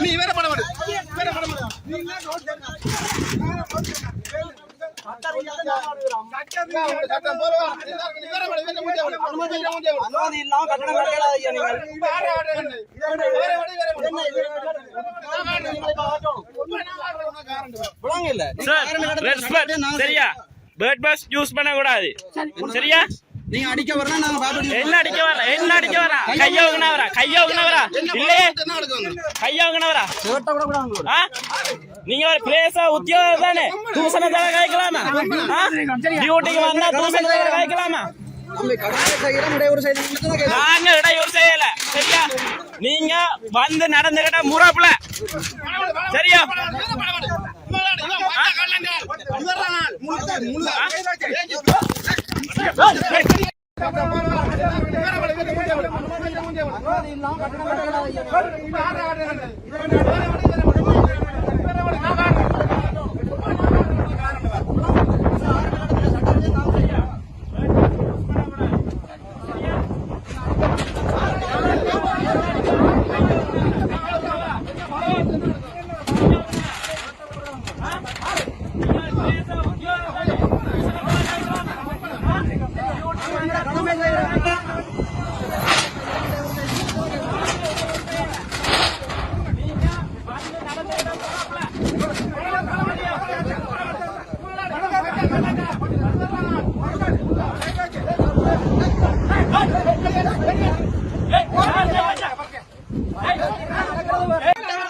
நீ வேற படம் சரியா பேர்ட் பஸ் யூஸ் பண்ண கூடாது சரியா நீங்க அடிக்க வரனா நாங்க பாட்டு என்ன அடிக்க வர என்ன அடிக்க வர கைய உகன வர கைய உகன வர நடக்குது? கைய உகன வர சேட்டை கூட கூட ஆ? நீங்க ஒரு பிளேஸ உத்தியோகம் தானே தூசண தவிர காய்க்கலாமா டியூட்டிக்கு வந்தா தூசண தவிர காய்க்கலாமா. நாங்க இடையூறு செய்யல சரியா நீங்க வந்து நடந்துகிட்ட முறப்புல சரியா இல்லாம கட்டணம் கட்டலாம் ஐயா வேற படம் எடு. வேற படம், வேற படம். வேற படம், நான் காட்டுறேன்.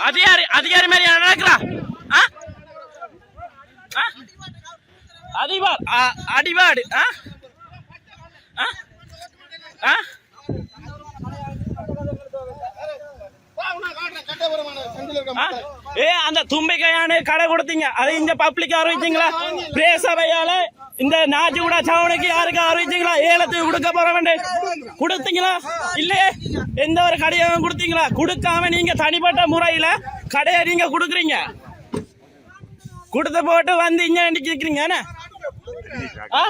அதிகாரி அதிகாரி மாதிரி நடக்கிறா ஆ? ஆ? அதிபார் அடிபாடு ஆ? ஆ? ஆ? ஆ? ஏ அந்த தும்பிக்கையானு கடை கொடுத்தீங்க. அதை இந்த பப்ளிக் அறிவிச்சீங்களா பிரேசபையால இந்த நாஜிகுடா சவனுக்கு யாருக்கு அறிவிச்சிங்களா ஏலத்துக்கு கொடுக்க போற வேண்டே. கொடுத்தீங்களா? இல்லையே. எந்த ஒரு கடையும் கொடுத்தீங்களா? கொடுக்காம நீங்க தனிப்பட்ட முறையில கடையை நீங்க கொடுக்குறீங்க. கூட்டத்தை போட்டு வந்து இங்க நிக்கிறீங்க என்ன? ஆ